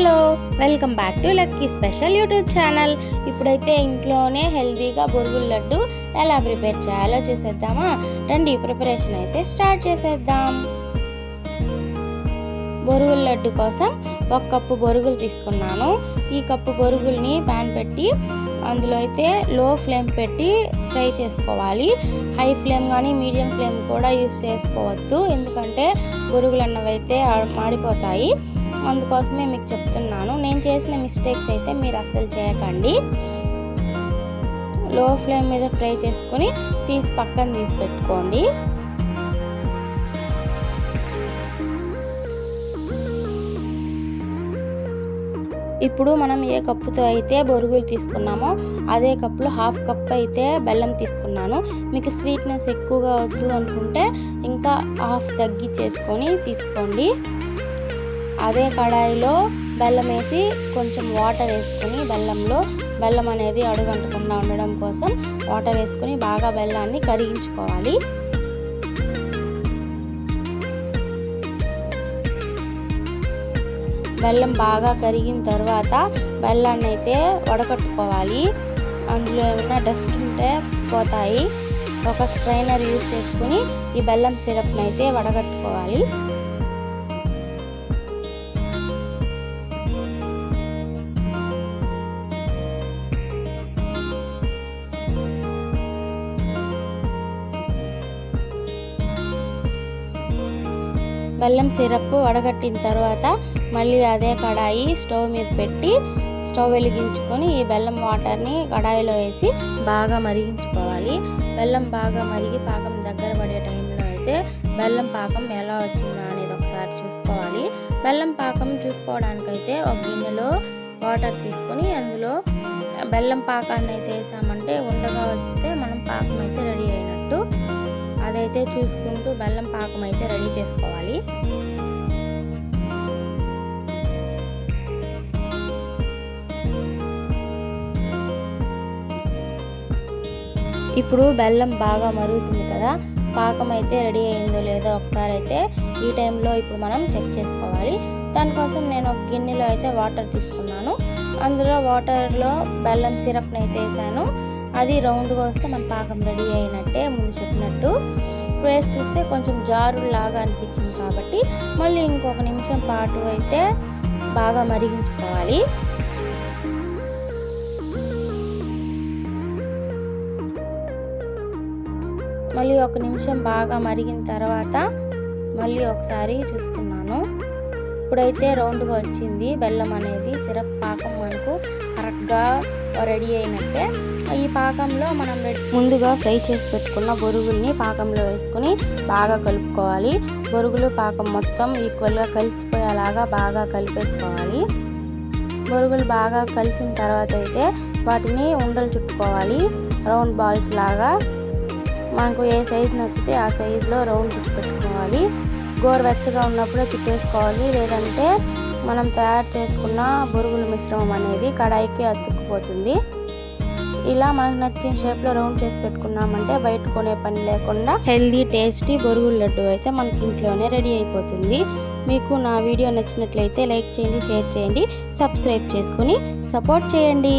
Hello welcome back to lucky special YouTube channel. ఇప్పుడైతే ఇంట్లోనే హెల్తీగా బొరుగుల లడ్డు ఎలా ప్రిపేర్ చేయాలో చేసేద్దామా? రండి ప్రిపరేషన్ అయితే స్టార్ట్ చేసేద్దాం. బొరుగుల లడ్డు కోసం ఒక కప్పు బొరుగులు తీసుకున్నాను. ఈ కప్పు బొరుగుల్ని ప్యాన్ పెట్టి అందులో అయితే లో ఫ్లేమ్ పెట్టి ఫ్రై చేసుకోవాలి. హై ఫ్లేమ్ కానీ మీడియం ఫ్లేమ్ కూడా యూస్ చేసుకోవద్దు. ఎందుకంటే బొరుగులు అన్నవి అయితే మాడిపోతాయి. అందుకోసమే మీకు చెప్తున్నాను. నేను చేసిన మిస్టేక్స్ అయితే మీరు అస్సలు చేయకండి. లో ఫ్లేమ్ మీద ఫ్రై చేసుకొని తీసి పక్కన తీసి పెట్టుకోండి. ఇప్పుడు మనం ఏ కప్పుతో అయితే బొరుగులు తీసుకున్నామో అదే కప్పులో హాఫ్ కప్ అయితే బెల్లం తీసుకున్నాను. మీకు స్వీట్నెస్ ఎక్కువగా వద్దు అనుకుంటే ఇంకా హాఫ్ తగ్గించేసుకొని తీసుకోండి. అదే కడాయిలో బెల్లం వేసి కొంచెం వాటర్ వేసుకుని బెల్లంలో బెల్లం అనేది అడుగంటకుండా ఉండడం కోసం వాటర్ వేసుకొని బాగా బెల్లాన్ని కరిగించుకోవాలి. బెల్లం బాగా కరిగిన తర్వాత బెల్లాన్ని అయితే వడకట్టుకోవాలి. అందులో ఏమైనా డస్ట్ ఉంటే పోతాయి. ఒక స్ట్రైనర్ యూస్ చేసుకుని ఈ బెల్లం సిరప్ని అయితే వడగట్టుకోవాలి. బెల్లం సిరప్ వడగట్టిన తర్వాత మళ్ళీ అదే కడాయి స్టవ్ మీద పెట్టి స్టవ్ వెలిగించుకొని ఈ బెల్లం వాటర్ని కడాయిలో వేసి బాగా మరిగించుకోవాలి. బెల్లం బాగా మరిగి పాకం దగ్గర పడే టైంలో అయితే బెల్లం పాకం ఎలా వచ్చిందా అనేది ఒకసారి చూసుకోవాలి. బెల్లం పాకం చూసుకోవడానికైతే ఒక గిన్నెలో వాటర్ తీసుకొని అందులో బెల్లం పాకాన్ని అయితే వేసామంటే ఉండగా వస్తే మనం పాకం అయితే రెడీ అయినట్టు అదైతే చూసుకుంటూ బెల్లం పాకం అయితే రెడీ చేసుకోవాలి. ఇప్పుడు బెల్లం బాగా మరుగుతుంది కదా పాకం అయితే రెడీ అయిందో లేదో ఒకసారి అయితే ఈ టైంలో ఇప్పుడు మనం చెక్ చేసుకోవాలి. దానికోసం నేను ఒక గిన్నెలో అయితే వాటర్ తీసుకున్నాను. అందులో వాటర్లో బెల్లం సిరప్ని అయితే వేసాను. అది రౌండ్గా వస్తే మన పాకం రెడీ అయినట్టే ముందు చెప్పినట్టు. వేసి చూస్తే కొంచెం జారు లాగా అనిపించింది కాబట్టి మళ్ళీ ఇంకొక నిమిషం పాటు అయితే బాగా మరిగించుకోవాలి. మళ్ళీ ఒక నిమిషం బాగా మరిగిన తర్వాత మళ్ళీ ఒకసారి చూసుకున్నాను. ఇప్పుడైతే రౌండ్గా వచ్చింది బెల్లం అనేది సిరప్ పాకం మనకు కరెక్ట్గా రెడీ అయినట్టే ఈ పాకంలో మనం ముందుగా ఫ్రై చేసి పెట్టుకున్న బొరుగుల్ని పాకంలో వేసుకుని బాగా కలుపుకోవాలి. బొరుగులు పాకం మొత్తం ఈక్వల్గా కలిసిపోయేలాగా బాగా కలిపేసుకోవాలి. బొరుగులు బాగా కలిసిన తర్వాత అయితే వాటిని ఉండలు చుట్టుకోవాలి. రౌండ్ బాల్స్ లాగా. మనకు ఏ సైజు నచ్చితే ఆ సైజులో రౌండ్ చుట్టు పెట్టుకోవాలి. గోరువెచ్చగా ఉన్నప్పుడే తిప్పేసుకోవాలి. లేదంటే మనం తయారు చేసుకున్న బొరుగుల మిశ్రమం అనేది కడాయికి అతుక్కుపోతుంది. ఇలా మనకు నచ్చిన షేప్లో రౌండ్ చేసి పెట్టుకున్నామంటే బయట కొనే పని లేకుండా హెల్దీ టేస్టీ బొరుగుల లడ్డు అయితే మనకి ఇంట్లోనే రెడీ అయిపోతుంది. మీకు నా వీడియో నచ్చినట్లయితే లైక్ చేయండి షేర్ చేయండి సబ్స్క్రైబ్ చేసుకుని సపోర్ట్ చేయండి.